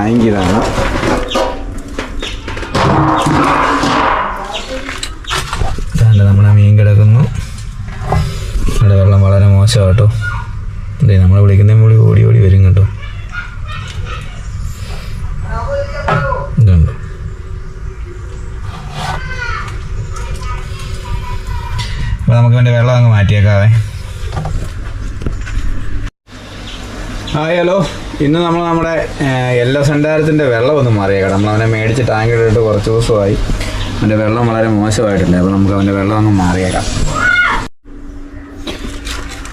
Tank ഇതാണ് നമ്മുടെ മീൻ കിടക്കുന്നു. ഇവിടെ വെള്ളം വളരെ മോശമാണ് കേട്ടോ അതെ നമ്മളെ വിളിക്കുന്ന വിളി ഓടി ഓടി വരും കേട്ടോ. ഇതുണ്ട്. അപ്പോൾ നമുക്ക് വേണ്ടി വെള്ളം അങ്ങ് മാറ്റിയേക്കാവേ. ഹായ് ഹലോ ഇന്ന് നമ്മൾ നമ്മുടെ യെല്ലോ സണ്ടാരത്തിന്റെ വെള്ളം ഒന്ന് മാറിയേക്കാം നമ്മൾ അവനെ മേടിച്ച് ടാങ്കിലിട്ട് കുറച്ച് ദിവസമായി. അവന്റെ വെള്ളം വളരെ മോശമായിട്ടില്ല അപ്പോൾ നമുക്ക് അവന്റെ വെള്ളം അങ്ങ് മാറിയേക്കാം.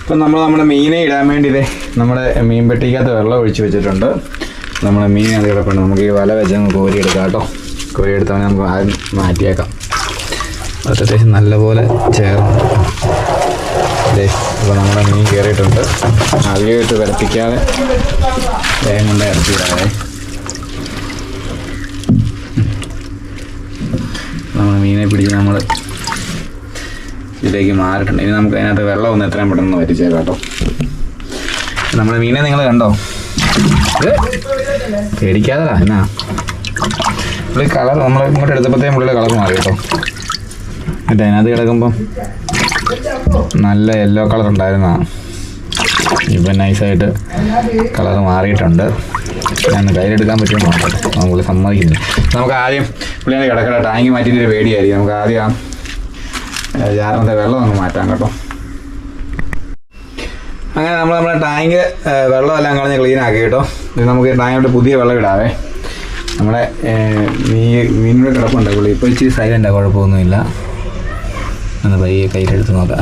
ഇപ്പം നമ്മൾ നമ്മുടെ മീനെ ഇടാൻ വേണ്ടി ഇതേ നമ്മുടെ മീൻ പെട്ടിക്കകത്ത് വെള്ളം ഒഴിച്ച് വെച്ചിട്ടുണ്ട്. നമ്മുടെ മീൻ അത് കിടപ്പുണ്ട്. നമുക്ക് ഈ വല വെച്ച് അങ്ങ് കോരിയെടുക്കാം കേട്ടോ. കോരിയെടുത്തവനെ നമുക്ക് ആദ്യം മാറ്റിയേക്കാം. അത് അത്യാവശ്യം നല്ലപോലെ ചേർന്ന്. നമ്മുടെ മീൻ കയറിയിട്ടുണ്ട്. അധികമായിട്ട് വരപ്പിക്കാതെ വേഗം കൊണ്ട് ഇറക്കിയിടാതെ നമ്മൾ മീനെ പിടിച്ച് നമ്മൾ ഇതിലേക്ക് മാറിയിട്ടുണ്ട്. ഇനി നമുക്ക് അതിനകത്ത് വെള്ളം ഒന്ന് എത്രയും പെട്ടെന്ന് വരിച്ചേ കേട്ടോ. നമ്മുടെ മീനെ നിങ്ങൾ കണ്ടോ? പേടിക്കാതെ എന്നാ? പുള്ളി കളർ നമ്മൾ ഇങ്ങോട്ട് എടുത്തപ്പോഴത്തേക്കും പുള്ളിയുടെ കളർ മാറി കേട്ടോ. എന്നിട്ട് അതിനകത്ത് കിടക്കുമ്പം നല്ല യെല്ലോ കളർ ഉണ്ടായിരുന്നതാണ് ഇപ്പം നൈസായിട്ട് കളർ മാറിയിട്ടുണ്ട്. ഞാൻ കയ്യിലെടുക്കാൻ പറ്റുമോ നമ്മൾ സമ്മതിക്കുന്നില്ല നമുക്ക് ആദ്യം പുള്ളിയാണ് കിടക്കട്ടെ ടാങ്കി മാറ്റിയിട്ട് ഒരു പേടിയായിരിക്കും. നമുക്ക് ആദ്യം ആ വെള്ളം ഒന്ന് മാറ്റാം കേട്ടോ. അങ്ങനെ നമ്മൾ നമ്മുടെ ടാങ്ക് വെള്ളം വെള്ളമെല്ലാം കളഞ്ഞ് ക്ലീൻ ആക്കി കേട്ടോ. നമുക്ക് ടാങ്കിലോട്ട് പുതിയ വെള്ളം ഇടാവേ. നമ്മുടെ മീൻ മീ കിടപ്പുണ്ടാവുള്ളൂ കിടപ്പുണ്ട് പുള്ളി. ഇപ്പോൾ ഇച്ചിരി സൈലന്റാണ് കുഴപ്പമൊന്നുമില്ല. ഒന്ന് പയ്യെ കയ്യിലെടുത്ത് നോക്കാം.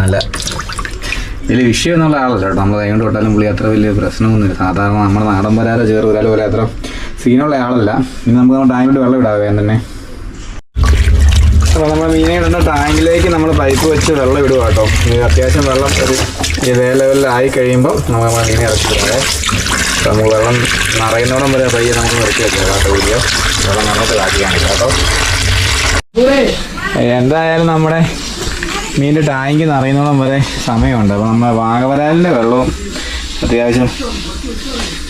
നല്ല വലിയ വിഷയമൊന്നുള്ള ആളല്ല കേട്ടോ. നമ്മൾ കൈകൊണ്ട് തൊട്ടാലും പുള്ളി അത്ര വലിയ പ്രശ്നമൊന്നുമില്ല. സാധാരണ നമ്മുടെ നാടൻ വരാതെ ചേറ് വരാൽ പോലെ അത്ര സീനുള്ള ആളല്ല. ഇനി നമുക്ക് ടാങ്കിൽ വെള്ളം ഇടാം വേഗം തന്നെ അപ്പോൾ നമ്മൾ മീനെ ഇടുന്ന ടാങ്കിലേക്ക് നമ്മൾ പൈപ്പ് വെച്ച് വെള്ളം ഇടുക കേട്ടോ. അത്യാവശ്യം വെള്ളം ഒരു ഇതേ ലെവലിലായി കഴിയുമ്പോൾ നമ്മൾ നമ്മുടെ മീനെ ഇറക്കി അപ്പോൾ നമുക്ക് വെള്ളം നിറയുന്നോടം വരെ പയ്യെ നമുക്ക് ഇറക്കി വെക്കാം കേട്ടോ വീഡിയോ. വെള്ളം നമ്മൾ കാട്ടി കേട്ടോ. എന്തായാലും നമ്മുടെ മീനിന്റെ ടാങ്ക് നിറയുന്നോളം വരെ സമയമുണ്ട്. അപ്പോൾ നമ്മുടെ വാഗവരാലിന്റെ വെള്ളവും അത്യാവശ്യം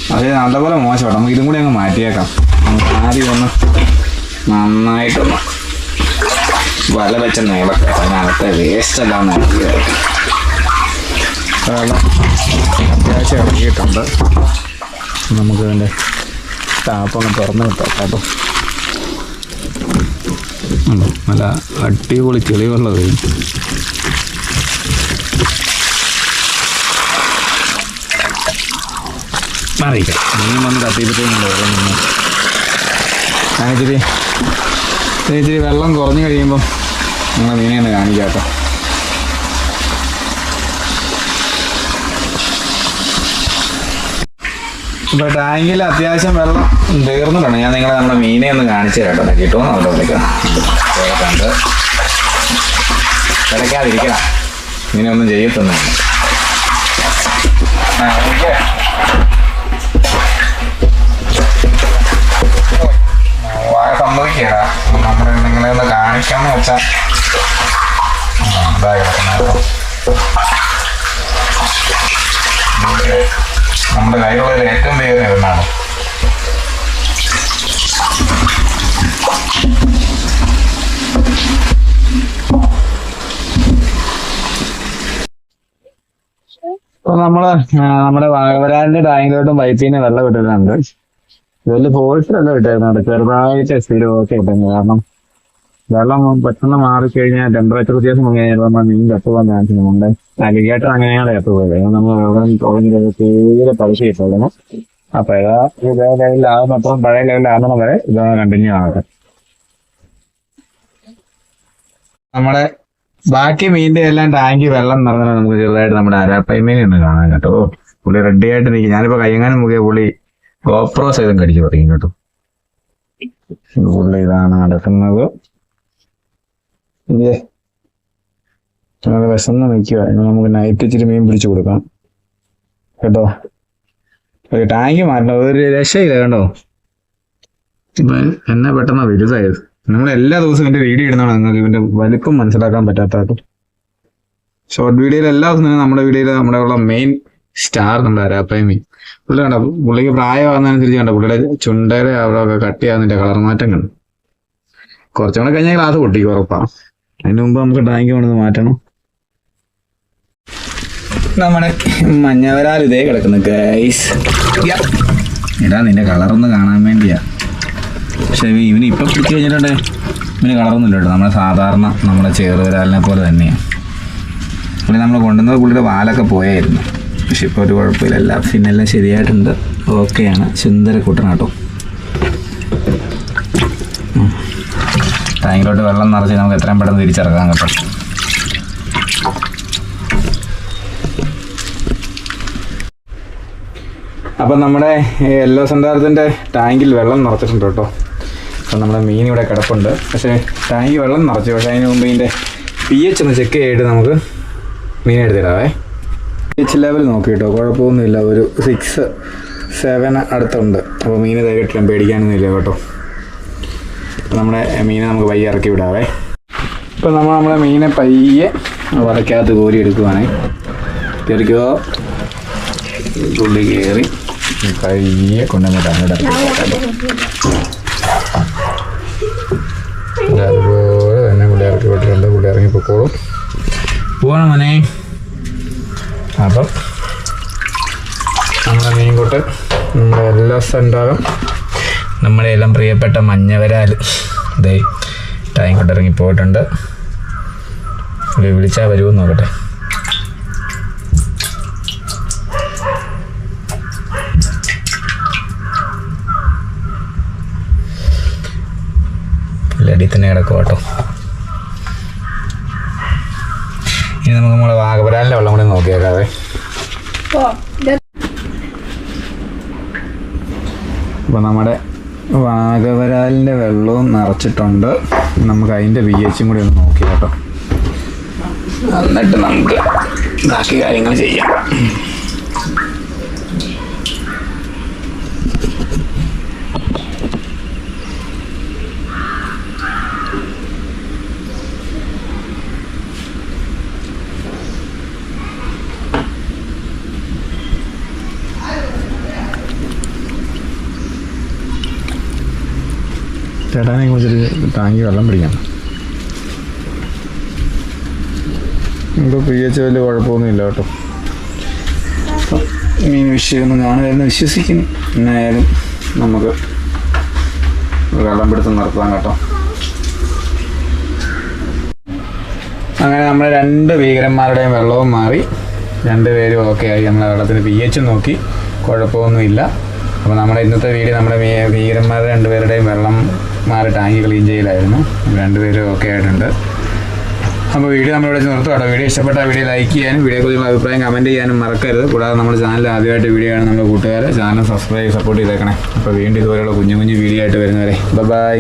പക്ഷേ നല്ലപോലെ മോശമാണ്. നമുക്ക് ഇതും കൂടി അങ്ങ് മാറ്റിയേക്കാം. ആദ്യം ഒന്ന് നന്നായിട്ടൊന്ന് വല വെച്ച നീളക്കെ അതിനകത്തെ വേസ്റ്റ് എല്ലാം വെള്ളം അത്യാവശ്യം ഇറങ്ങിയിട്ടുണ്ട് നമുക്ക് ഇതിന്റെ ടാപ്പൊന്ന് തുറന്ന് കേട്ടോ. ഉണ്ടോ നല്ല അടിപൊളി ചെളിവെള്ളം വരും അറിയിക്കാം മീൻ വന്ന് തട്ടിയപ്പോഴത്തേക്കും വെള്ളം ഇച്ചിരി വെള്ളം കുറഞ്ഞു കഴിയുമ്പം നിങ്ങളെ മീനെ ഒന്ന് കാണിക്കാം കേട്ടോ ഇപ്പോൾ ടാങ്കിൽ അത്യാവശ്യം വെള്ളം തീർന്നിട്ടുണ്ട്. ഞാൻ നിങ്ങളെ നമ്മുടെ മീനെ ഒന്ന് കാണിച്ചു കേട്ടോ. കിട്ടുമെന്ന് അവിടെ വിളിക്കാം കിടക്കാതിരിക്കണം. ഇങ്ങനെ ഒന്നും സമ്മതിക്കടാ. നമ്മൾ നിങ്ങളെ നമ്മുടെ കയ്യിലുള്ളതിൽ ഏറ്റവും വേഗം ഒന്നാണ് ഇപ്പൊ നമ്മൾ നമ്മുടെ വാഗവരാന്റെ ടാങ്കിലോട്ടും പൈപ്പിന് വെള്ളം ഇട്ടിട്ടുണ്ട്. ഇതിൽ വെള്ളം വിട്ടിരുന്നുണ്ട് ചെറുതായിട്ട് സ്ഥിരമൊക്കെ ഇട്ടുണ്ട് കാരണം വെള്ളം പെട്ടെന്ന് മാറിക്കഴിഞ്ഞാൽ ടെമ്പറേച്ചർ വ്യത്യാസം കഴിഞ്ഞാൽ മീൻ കത്തുവാൻ ചാൻസ് ഉണ്ട്. അലിഗേറ്റർ അങ്ങനെയാണ് കത്തുപോയത് നമ്മൾ വെള്ളം തോന്നി തീരെ പലിശ കിട്ടുള്ളൂ അപ്പൊ ഏതാ? ഇതേ ലെവലിലാകുന്ന അപ്പം പഴയ ലെവലിലാകുന്ന വരെ ഇത് കണ്ടിന്യൂ ആകട്ടെ നമ്മുടെ ബാക്കി മീനിന്റെ എല്ലാം ടാങ്കി വെള്ളം നിറഞ്ഞാൽ നമുക്ക് ചെറുതായിട്ട് നമ്മുടെ അരാപ്പൈ മീൻ ഒന്ന് കാണാൻ കേട്ടോ. പുള്ളി റെഡി ആയിട്ട് നിൽക്കും ഞാനിപ്പോ കയ്യങ്ങാനും മുഖേ പുള്ളി ഗോപ്രോ സൈതം കടിച്ചു പറയും കേട്ടോ. പുള്ളി ഇതാണ് നടക്കുന്നത്. ഇല്ലേ അത് വിശന്ന് നിൽക്കുക നമുക്ക് നൈറ്റ് ഇച്ചിരി മീൻ പിടിച്ചു കൊടുക്കാം. കേട്ടോ? ഒരു ടാങ്ക് മാറ്റണം. ഒരു രക്ഷയില്ല കണ്ടോ? ഇപ്പം എന്നെ പെട്ടെന്ന് വലുതായത് നമ്മൾ എല്ലാ ദിവസവും എന്റെ വീഡിയോ ഇടുന്നതാണ്. നിങ്ങൾക്ക് ഇവന്റെ വലിപ്പം മനസ്സിലാക്കാൻ പറ്റാത്തത്. ഷോർട്ട് വീഡിയോയിൽ എല്ലാ ദിവസവും നമ്മുടെ വീഡിയോയിൽ നമ്മുടെ ഉള്ള മെയിൻ സ്റ്റാർ നമ്മുടെ അരാപ്പയും മീൻ പുള്ളി കണ്ട? പുള്ളിക്ക് പ്രായമാകുന്നതനുസരിച്ച് കണ്ട? പുള്ളിയുടെ ചുണ്ടയുടെ അവിടെ ഒക്കെ കട്ടിയാകുന്നതിന്റെ കളർ മാറ്റം കണ്ടു കുറച്ചും കൂടെ കഴിഞ്ഞാൽ ഗ്ലാസ് പൊട്ടിക്കും ഉറപ്പാണ് അതിന് മുമ്പ് നമുക്ക് ടാങ്ക് വേണമെന്ന് മാറ്റണം. നമ്മുടെ മഞ്ഞവരാൽ ഇതേ കിടക്കുന്നു ഗൈസ് ഇടാ നിന്റെ കളറൊന്ന് കാണാൻ വേണ്ടിയാ. പക്ഷെ ഇവന് ഇപ്പൊ പിടിച്ചു കഴിഞ്ഞിട്ടുണ്ടേ? ഇവന് കളറൊന്നും ഇല്ല കേട്ടോ. നമ്മുടെ സാധാരണ നമ്മുടെ ചേറുവരാലിനെ പോലെ തന്നെയാണ് പിന്നെ നമ്മൾ കൊണ്ടുവന്നത് പുള്ളിയുടെ വാലൊക്കെ പോയായിരുന്നു. പക്ഷെ ഇപ്പോൾ ഒരു കുഴപ്പമില്ല. എല്ലാ ഫിന്നെല്ലാം ശരിയായിട്ടുണ്ട്. ഓക്കെയാണ് സുന്ദര കൂട്ടനാട്ടോ ടാങ്കിലോട്ട് വെള്ളം നിറച്ച് നമുക്ക് എത്രയും പെട്ടെന്ന് തിരിച്ചിറക്കാം കേട്ടോ. അപ്പം നമ്മുടെ എല്ലോ സന്താരത്തിന്റെ ടാങ്കിൽ വെള്ളം നിറച്ചിട്ടുണ്ട് കേട്ടോ. അപ്പം നമ്മുടെ മീൻ ഇവിടെ കിടപ്പുണ്ട്. പക്ഷേ ടാങ്കിൽ വെള്ളം നിറച്ചു. പക്ഷേ അതിന് മുമ്പ് ഇതിന്റെ പി എച്ച് ഒന്ന് ചെക്ക് ചെയ്തിട്ട് നമുക്ക് മീൻ എടുത്തിടാവേ. പി എച്ച് ലെവൽ നോക്കി കേട്ടോ. കുഴപ്പമൊന്നുമില്ല. ഒരു സിക്സ് സെവൻ അടുത്തുണ്ട്. അപ്പോൾ മീൻ തൈകിട്ടില്ല പേടിക്കാനൊന്നുമില്ല കേട്ടോ. നമ്മുടെ മീനെ നമുക്ക് പയ്യെ ഇറക്കി വിടാവേ. ഇപ്പം നമ്മൾ നമ്മുടെ മീനെ പയ്യെ വലക്കകത്ത് കോരി എടുക്കുവാണേ. കയറിക്കോ തുള്ളി കയറി പയ്യെ കൊണ്ടുവന്നിട്ടാണ് അതുപോലെ തന്നെ പുള്ളി ഇറക്കി വിട്ടിട്ടുണ്ട്. പുള്ളി ഇറങ്ങി പൊക്കോളും പോകണം മോനെ? അപ്പം നമ്മുടെ മീൻകൂട്ട് നമ്മുടെ എല്ലാ സെന്റാകും നമ്മുടെ എല്ലാം പ്രിയപ്പെട്ട മഞ്ഞവരാൽ ദേ ടൈം കൊണ്ട് ഇറങ്ങി പോയിട്ടുണ്ട്. വിളിച്ചാൽ വരുമെന്ന് നോക്കട്ടെ. ലടി തന്നെ കിടക്കും കേട്ടോ. ഇനി നമുക്ക് നമ്മളെ വാഗപരാലിന്റെ വെള്ളം കൂടി നോക്കിയേക്കാതെ അപ്പോൾ നമ്മുടെ വാഗവരാലിന്റെ വെള്ളവും നിറച്ചിട്ടുണ്ട്. നമുക്ക് അതിന്റെ വി എച്ചും കൂടി ഒന്ന് നോക്കി കേട്ടോ. എന്നിട്ട് നമുക്ക് ബാക്കി കാര്യങ്ങൾ ചെയ്യാം. ചേട്ടാനെ കുറിച്ചൊരു ടാങ്കി വെള്ളം പിടിക്കാം. നമുക്ക് പി എച്ച് വലിയ കുഴപ്പമൊന്നുമില്ല കേട്ടോ. മീൻ വിഷയമൊന്നും കാണുമായിരുന്നു വിശ്വസിക്കുന്നു. എന്നായാലും നമുക്ക് വെള്ളം പിടുത്തം നിർത്താം കേട്ടോ. അങ്ങനെ നമ്മൾ രണ്ട് ഭീകരന്മാരുടെയും വെള്ളവും മാറി. രണ്ടുപേരും ഓക്കെ ആയി നമ്മളെ വെള്ളത്തിന് പി എച്ച് നോക്കി. കുഴപ്പമൊന്നുമില്ല. അപ്പോൾ നമ്മുടെ ഇന്നത്തെ വീഡിയോ നമ്മുടെ ഭീകരന്മാരുടെ രണ്ടുപേരുടെയും വെള്ളം മാറി ടാങ്ക് ക്ലീൻ ചെയ്യലായിരുന്നു രണ്ടുപേരും ഒക്കെ ആയിട്ടുണ്ട്. അപ്പോൾ വീഡിയോ നമ്മളിവിടെ നിർത്തും കേട്ടോ. വീഡിയോ ഇഷ്ടപ്പെട്ട വീഡിയോ ലൈക്ക് ചെയ്യാനും വീഡിയോയെക്കുറിച്ചുള്ള അഭിപ്രായം കമന്റ് ചെയ്യാനും മറക്കരുത്. കൂടാതെ നമ്മുടെ ചാനൽ ആദ്യമായിട്ട് വീഡിയോ ആണ് നമ്മുടെ കൂട്ടുകാർ ചാനൽ സബ്സ്ക്രൈബ് സപ്പോർട്ട് ചെയ്തേക്കണേ. അപ്പോൾ വീണ്ടും ഇതുപോലെയുള്ള കുഞ്ഞു കുഞ്ഞു വീഡിയോ ആയിട്ട് വരുന്നവരെ. ബൈ